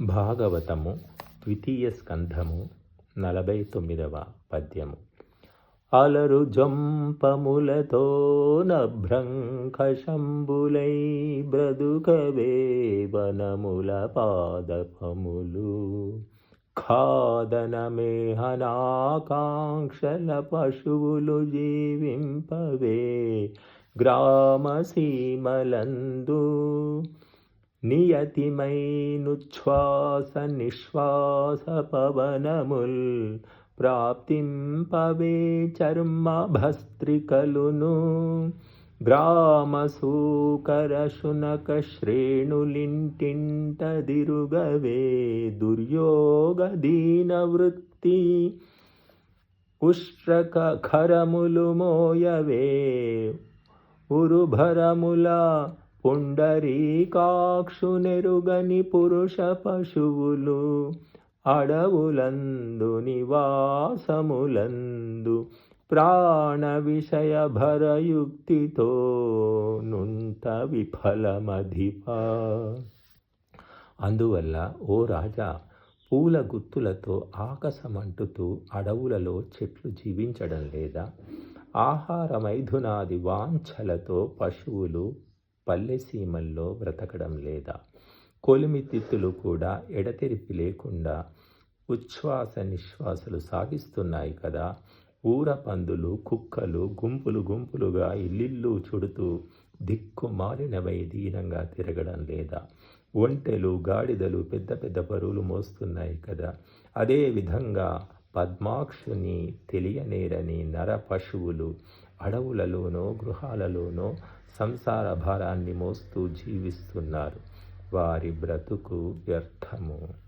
భాగవతము ద్వితీయ స్కంధము నలభై తొమ్మిదవ పద్యము. అలరు జంపములతో నభ్రంకశంబులై బ్రదుకవే వనముల పాదపములు. ఖాదనమేహనాకాంక్షల పశువులు జీవింపవే గ్రామసీమలందు. నియతిమైనుచ్ఛ్వాస నిశ్వాస పవనముల్ ప్రాప్తింపవే చర్మ భస్త్రికలును గ్రామసూకర శునక శ్రేణులింటింట దుర్యోగ దీనవృత్తి ఉష్ట్రక ఖరములు మోయవే ఉరుభరముల పుండరీకాక్షునెరుగని పురుష పశువులు అడవులందు నివాసములందు ప్రాణ విషయ భరయుక్తితో నుంత విఫలమధిప. అందువల్ల ఓ రాజా పూల గుత్తులతో ఆకాశమంటుతూ అడవులలో చెట్లు జీవించడం లేదా ఆహార మైథునాది వాంఛలతో పశువులు పల్లెసీమల్లో బ్రతకడం లేదా కొలిమితిత్తులు కూడా ఎడతెరిపి లేకుండా ఉచ్ఛ్వాస నిశ్వాసలు సాగిస్తున్నాయి కదా. ఊర పందులు కుక్కలు గుంపులు గుంపులుగా ఇల్లిల్లు చుడుతూ దిక్కు మారినవై దీనంగా తిరగడం లేదా ఒంటెలు గాడిదలు పెద్ద పెద్ద పరువులు మోస్తున్నాయి కదా. అదే విధంగా పద్మాక్షుని తెలియనేరని నర పశువులు అడవులలోనో గృహాలలోనో సంసార భారాన్ని మోస్తూ జీవిస్తున్నారు. వారి బ్రతుకు వ్యర్థము.